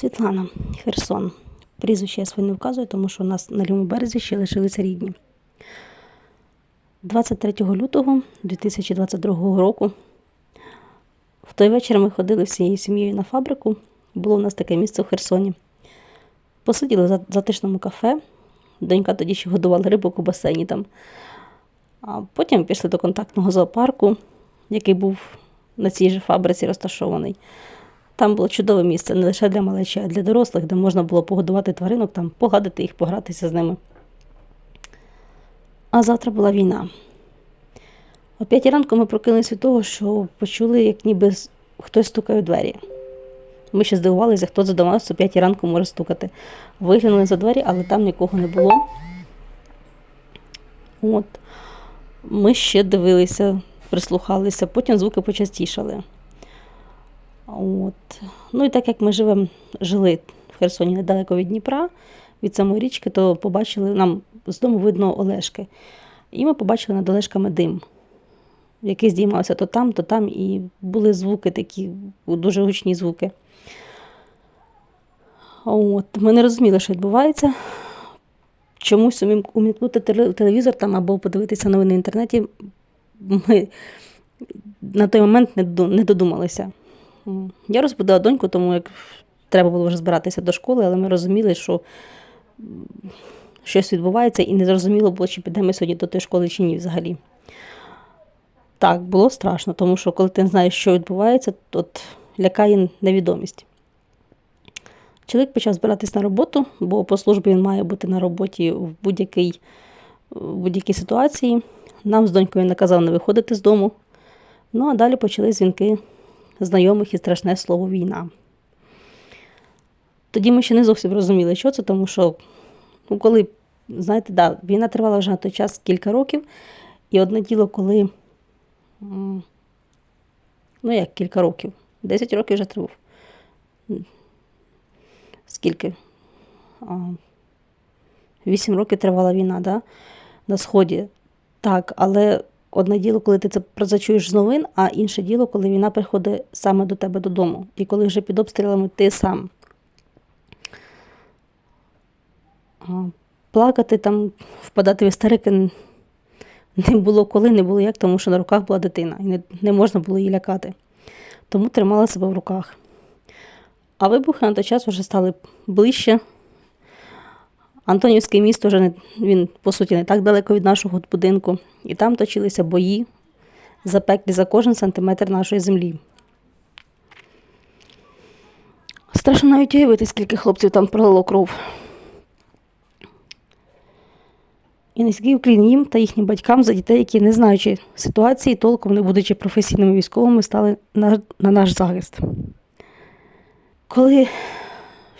Світлана, Херсон. Прізвище я своє не вказую, тому що у нас на лівому березі ще лишилися рідні. 23 лютого 2022 року. В той вечір ми ходили всією сім'єю на фабрику. Було у нас таке місце в Херсоні. Посиділи в затишному кафе. Донька тоді ще годувала рибок у басейні там. А потім пішли до контактного зоопарку, який був на цій же фабриці розташований. Там було чудове місце не лише для малечі, а й для дорослих, де можна було погодувати тваринок, там, погладити їх, погратися з ними. А завтра була війна. О п'ятій ранку ми прокинулися від того, що почули, як ніби хтось стукає у двері. Ми ще здивувалися, хто за нас о п'ятій ранку може стукати. Виглянули за двері, але там нікого не було. От. Ми ще дивилися, прислухалися, потім звуки почастішали. От. Ну і так як ми живемо, жили в Херсоні недалеко від Дніпра, від самої річки, то побачили, нам з дому видно Олешки. І ми побачили над Олешками дим, який здіймався то там, то там, і були звуки такі, дуже гучні звуки. От. Ми не розуміли, що відбувається. Чомусь умікнути телевізор там або подивитися новини в інтернеті. Ми на той момент не додумалися. Я розбудила доньку, тому як треба було вже збиратися до школи, але ми розуміли, що щось відбувається, і не зрозуміло було, чи підемо сьогодні до тої школи, чи ні взагалі. Так, було страшно, тому що коли ти не знаєш, що відбувається, то лякає невідомість. Чоловік почав збиратись на роботу, бо по службі він має бути на роботі в будь-якій, будь-якій ситуації. Нам з донькою наказав не виходити з дому. Ну а далі почали дзвінки знайомих і страшне слово війна. Тоді ми ще не зовсім розуміли, що це, тому що, ну, коли, знаєте, да, війна тривала вже на той час кілька років, і одне діло, коли, ну як кілька років, 10 років вже тривав. Скільки? 8 років тривала війна, да? на Сході. Так, але одне діло, коли ти це про це чуєш з новин, а інше діло, коли війна приходить саме до тебе додому. І коли вже під обстрілами ти сам. Плакати там, впадати в істерики не було коли, не було як, тому що на руках була дитина, і не, не можна було її лякати. Тому тримала себе в руках. А вибухи на той час вже стали ближче. Антонівське місто вже не, він, по суті, не так далеко від нашого будинку. І там точилися бої, запеклі за кожен сантиметр нашої землі. Страшно навіть уявити, скільки хлопців там пролило кров. І низький уклін їм та їхнім батькам за дітей, які, не знаючи ситуації, толком не будучи професійними військовими, стали на, на наш захист. Коли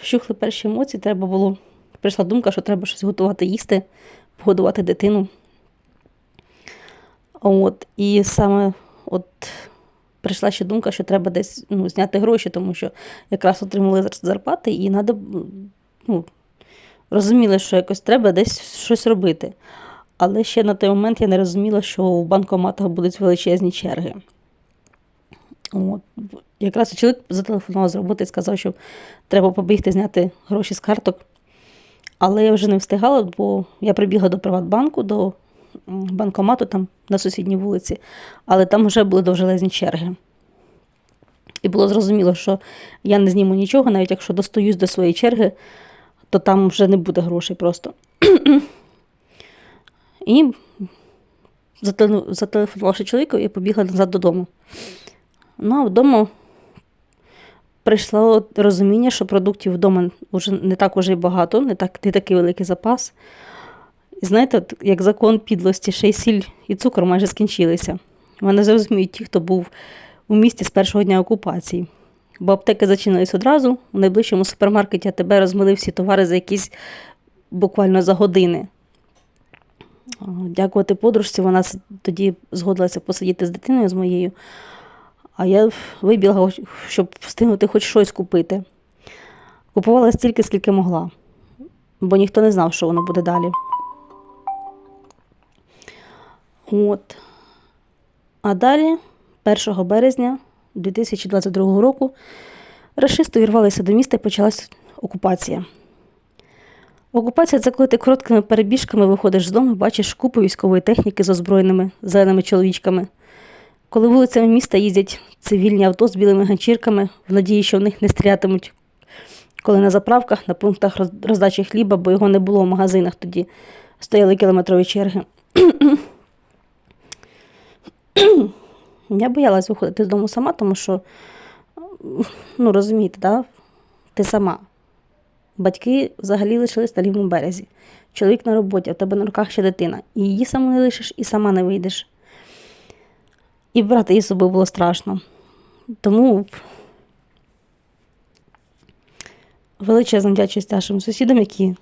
вщухли перші емоції, треба було, прийшла думка, що треба щось готувати їсти, погодувати дитину. От, і саме от прийшла ще думка, що треба десь ну, зняти гроші, тому що якраз отримали зарплати, і треба, ну, розуміли, що якось треба десь щось робити. Але ще на той момент я не розуміла, що в банкоматах будуть величезні черги. От. Якраз чоловік зателефонував з роботи і сказав, що треба побігти зняти гроші з карток. Але я вже не встигала, бо я прибігла до Приватбанку, до банкомату там на сусідній вулиці, але там вже були довжелезні черги. І було зрозуміло, що я не зніму нічого, навіть якщо достоюсь до своєї черги, то там вже не буде грошей просто. І зателефонувавши чоловіку, я побігла назад додому. Ну, а вдома прийшло розуміння, що продуктів вдома вже не так уже й багато, не, так, не такий великий запас. І знаєте, як закон підлості, ще й сіль і цукор майже скінчилися. Мене зрозуміють ті, хто був у місті з першого дня окупації. Бо аптеки зачинились одразу, у найближчому супермаркеті АТБ розмили всі товари за якісь буквально за години. Дякувати подружці, вона тоді згодилася посидіти з дитиною з моєю. А я вибігла, щоб встигнути хоч щось купити. Купувала стільки, скільки могла, бо ніхто не знав, що воно буде далі. От. А далі, 1 березня 2022 року, Рашисти увірвалися до міста і почалась окупація. Окупація це коли ти короткими перебіжками виходиш з дому і бачиш купу військової техніки з озброєними зеленими чоловічками. Коли вулицями міста їздять цивільні авто з білими ганчірками в надії, що в них не стрілятимуть, коли на заправках, на пунктах роздачі хліба, бо його не було в магазинах тоді, стояли кілометрові черги. Я боялась виходити з дому сама, тому що, ну розумієте, да? ти сама. Батьки взагалі лишились на лівому березі. Чоловік на роботі, а в тебе на руках ще дитина. І її саму не лишиш, і сама не вийдеш. І брати її з собою було страшно. Тому величезна вдячність нашим сусідам, які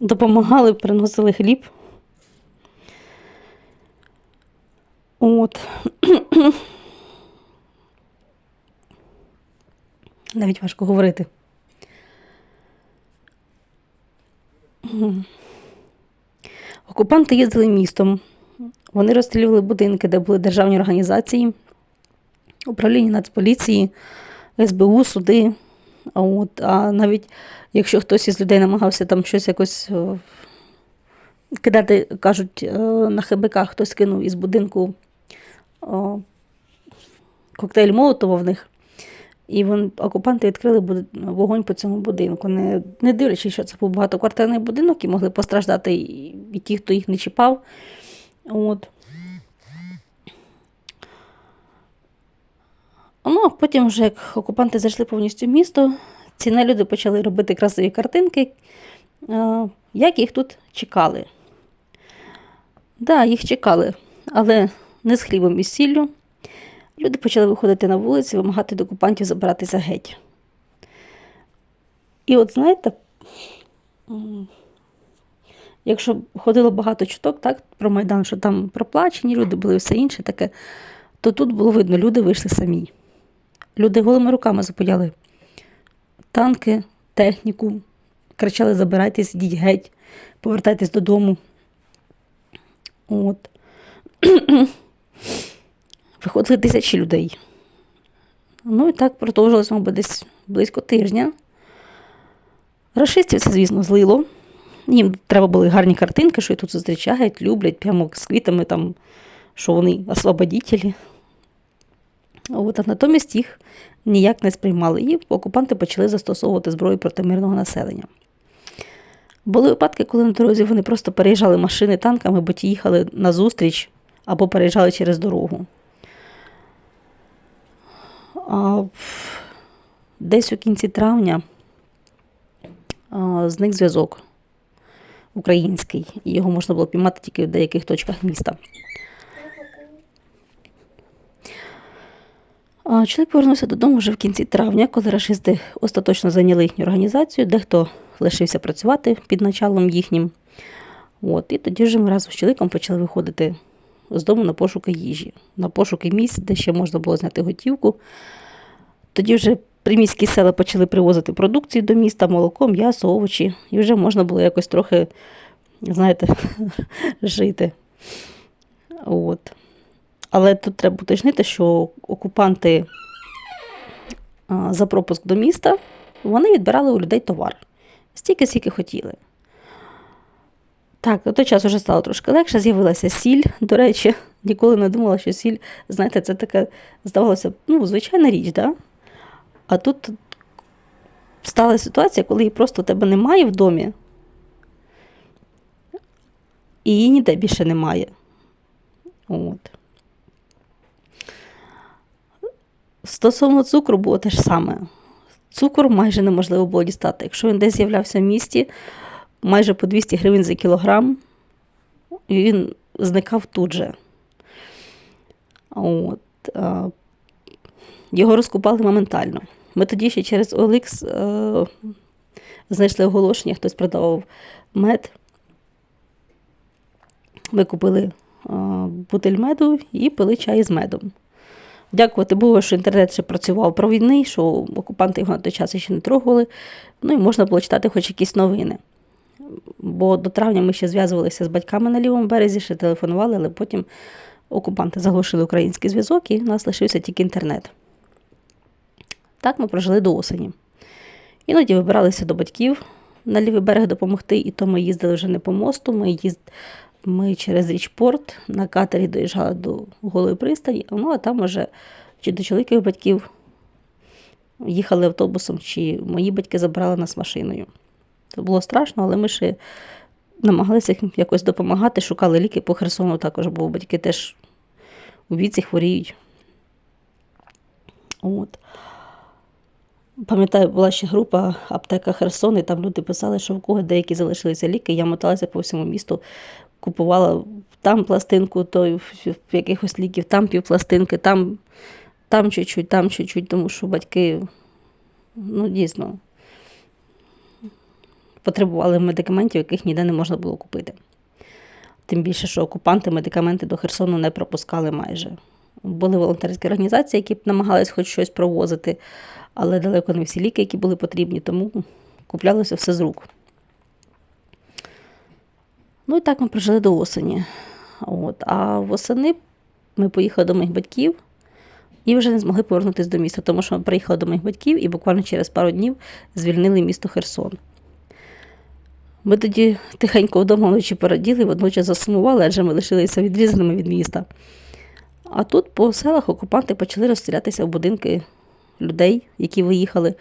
допомагали, приносили хліб. От. Навіть важко говорити. Окупанти їздили містом. Вони розстрілювали будинки, де були державні організації, управління Нацполіції, СБУ, суди. А, от, а навіть якщо хтось із людей намагався там щось якось е, кидати, кажуть, е, на ХБК хтось кинув із будинку коктейль Молотова в них. І вон, окупанти відкрили вогонь по цьому будинку, не, не дивлячись, що це був багатоквартирний будинок, і могли постраждати і, і ті, хто їх не чіпав. От. Ну, а потім, вже як окупанти зайшли повністю в місто, ці люди почали робити красиві картинки, е, як їх тут чекали. Так, да, їх чекали, але не з хлібом і сіллю. Люди почали виходити на вулиці, вимагати від окупантів забиратися геть. І от знаєте, якщо ходило багато чуток так, про Майдан, що там проплачені люди були і все інше таке, то тут було видно, люди вийшли самі. Люди голими руками заподяли танки, техніку, кричали: забирайтесь, йдіть геть, повертайтесь додому. От. Виходили тисячі людей. Ну і так продовжилось, мабуть, десь близько тижня. Рашистів це, звісно, злило. Їм треба були гарні картинки, що їх тут зустрічають, люблять, прямо з квітами, там, що вони освободітелі. От, а натомість їх ніяк не сприймали. І окупанти почали застосовувати зброю проти мирного населення. Були випадки, коли на дорозі вони просто переїжджали машини танками, бо ті їхали назустріч або переїжджали через дорогу. А десь у кінці травня зник зв'язок український, його можна було піймати тільки в деяких точках міста. Чоловік повернувся додому вже в кінці травня, коли рашисти остаточно зайняли їхню організацію, дехто лишився працювати під началом їхнім. От, і тоді вже ми разом з чоловіком почали виходити з дому на пошуки їжі, на пошуки місць, де ще можна було зняти готівку. Тоді вже приміські села почали привозити продукцію до міста, молоко, м'ясо, овочі, і вже можна було якось трохи, знаєте, жити. От. Але тут треба уточнити, що окупанти за пропуск до міста вони відбирали у людей товар. Стільки, скільки хотіли. Так, на той час вже стало трошки легше, з'явилася сіль. До речі, ніколи не думала, що сіль, знаєте, це таке, здавалося, ну, звичайна річ, да? А тут стала ситуація, коли її просто тебе немає в домі, і її ніде більше немає. От. Стосовно цукру було те ж саме. Цукор майже неможливо було дістати. Якщо він десь з'являвся в місті, майже по 200 гривень за кілограм, він зникав тут же. От. Його розкупали моментально. Ми тоді ще через OLX е, знайшли оголошення, хтось продавав мед. Ми купили е, бутиль меду і пили чай з медом. Дякувати Богу, що інтернет ще працював провідний, що окупанти його на той час ще не трогали. Ну і можна було читати хоч якісь новини. Бо до травня ми ще зв'язувалися з батьками на лівому березі, ще телефонували, але потім окупанти заглушили український зв'язок і в нас лишився тільки інтернет. Так ми прожили до осені. Іноді вибиралися до батьків на лівий берег допомогти, і то ми їздили вже не по мосту, ми, їзд... ми через річпорт на катері доїжджали до голої пристані, ну а там вже чи до чоловікових батьків їхали автобусом, чи мої батьки забрали нас машиною. Це було страшно, але ми ще намагалися якось допомагати, шукали ліки по Херсону також, бо батьки теж у віці хворіють. От. Пам'ятаю, була ще група аптека Херсон, і там люди писали, що в кого деякі залишилися ліки. Я моталася по всьому місту, купувала там пластинку, то якихось ліків, там півпластинки, там, там чуть-чуть, там чуть-чуть, тому що батьки, ну, дійсно, потребували медикаментів, яких ніде не можна було купити. Тим більше, що окупанти медикаменти до Херсону не пропускали майже. Були волонтерські організації, які намагались хоч щось провозити, але далеко не всі ліки, які були потрібні, тому куплялося все з рук. Ну і так ми прожили до осені. От. А восени ми поїхали до моїх батьків і вже не змогли повернутися до міста, тому що ми приїхали до моїх батьків і буквально через пару днів звільнили місто Херсон. Ми тоді тихенько вдома вночі пораділи, водночас засумували, адже ми лишилися відрізаними від міста. А тут по селах окупанти почали розстрілятися в будинки людей, які виїхали.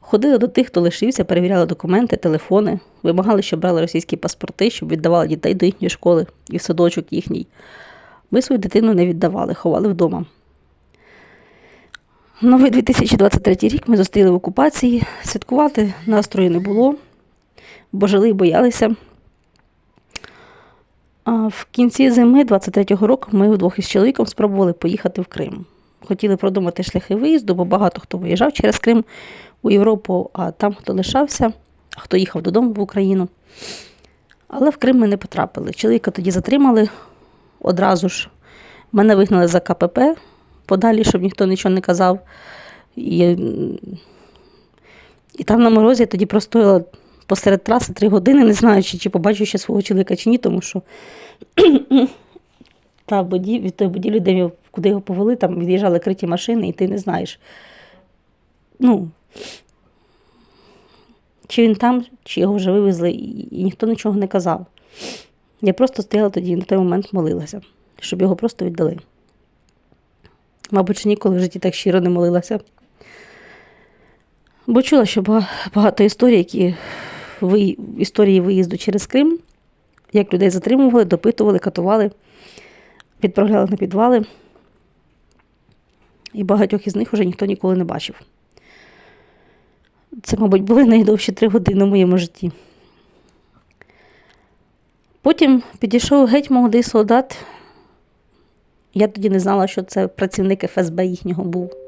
Ходили до тих, хто лишився, перевіряли документи, телефони, вимагали, щоб брали російські паспорти, щоб віддавали дітей до їхньої школи і в садочок їхній. Ми свою дитину не віддавали, ховали вдома. Новий 2023 рік ми зустріли в окупації, святкувати настрою не було, бо жили і боялися. В кінці зими 23-го року ми вдвох із чоловіком спробували поїхати в Крим. Хотіли продумати шляхи виїзду, бо багато хто виїжджав через Крим у Європу, а там хто лишався, а хто їхав додому в Україну. Але в Крим ми не потрапили. Чоловіка тоді затримали одразу ж. Мене вигнали за КПП подалі, щоб ніхто нічого не казав. І, і там на морозі я тоді простояла посеред траси три години, не знаючи, чи побачу ще свого чоловіка, чи ні, тому що та будів, від тої будівлі, де куди його повели, там від'їжджали криті машини, і ти не знаєш. Ну, чи він там, чи його вже вивезли, і, ніхто нічого не казав. Я просто стояла тоді на той момент молилася, щоб його просто віддали. Мабуть, ніколи в житті так щиро не молилася. Бо чула, що багато історій, які історії виїзду через Крим, як людей затримували, допитували, катували, відправляли на підвали. І багатьох із них вже ніхто ніколи не бачив. Це, мабуть, були найдовші три години в моєму житті. Потім підійшов геть молодий солдат. Я тоді не знала, що це працівник ФСБ їхнього був.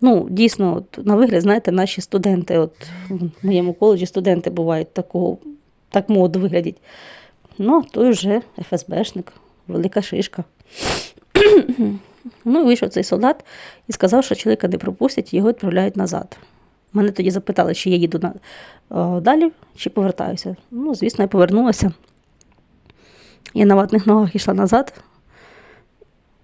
Ну, дійсно, от, на вигляд, знаєте, наші студенти, от в моєму коледжі студенти бувають такого, так моду виглядять. Ну, а той вже ФСБшник, велика шишка. ну, вийшов цей солдат і сказав, що чоловіка не пропустять, його відправляють назад. Мене тоді запитали, чи я їду на, о, далі, чи повертаюся. Ну, звісно, я повернулася. Я на ватних ногах йшла назад.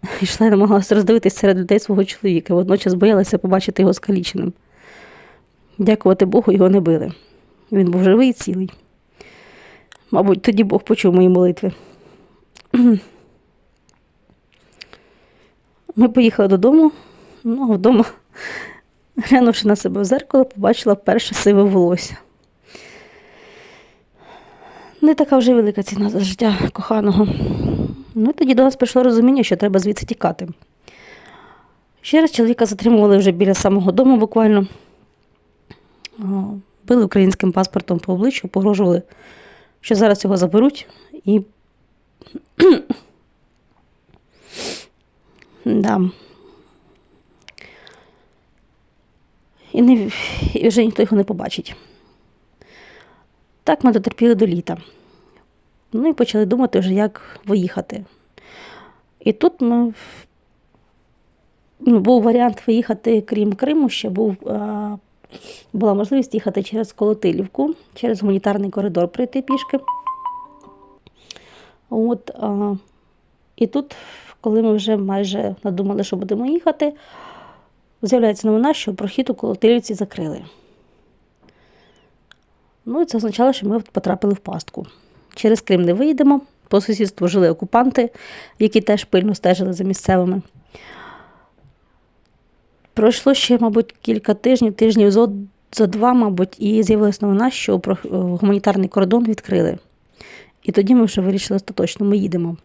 Йшла і намагалася роздивитися серед людей свого чоловіка, водночас боялася побачити його скаліченим. Дякувати Богу, його не били. Він був живий і цілий. Мабуть, тоді Бог почув мої молитви. Ми поїхали додому, ну, а вдома, глянувши на себе в зеркало, побачила перше сиве волосся. Не така вже велика ціна за життя коханого. Ну, і тоді до нас прийшло розуміння, що треба звідси тікати. Ще раз чоловіка затримували вже біля самого дому буквально. Били українським паспортом по обличчю, погрожували, що зараз його заберуть і. да. І, не, і вже ніхто його не побачить. Так ми дотерпіли до літа. Ну і почали думати вже, як виїхати. І тут ми, ну, був варіант виїхати, крім Криму, ще був, а, була можливість їхати через Колотилівку, через гуманітарний коридор прийти пішки. От, а, і тут, коли ми вже майже надумали, що будемо їхати, з'являється новина, що прохід у Колотилівці закрили. Ну і це означало, що ми потрапили в пастку. Через Крим не виїдемо. По сусідству жили окупанти, які теж пильно стежили за місцевими. Пройшло ще, мабуть, кілька тижнів, тижнів зо, за два, мабуть, і з'явилася новина, що е, гуманітарний кордон відкрили. І тоді ми вже вирішили остаточно, ми їдемо.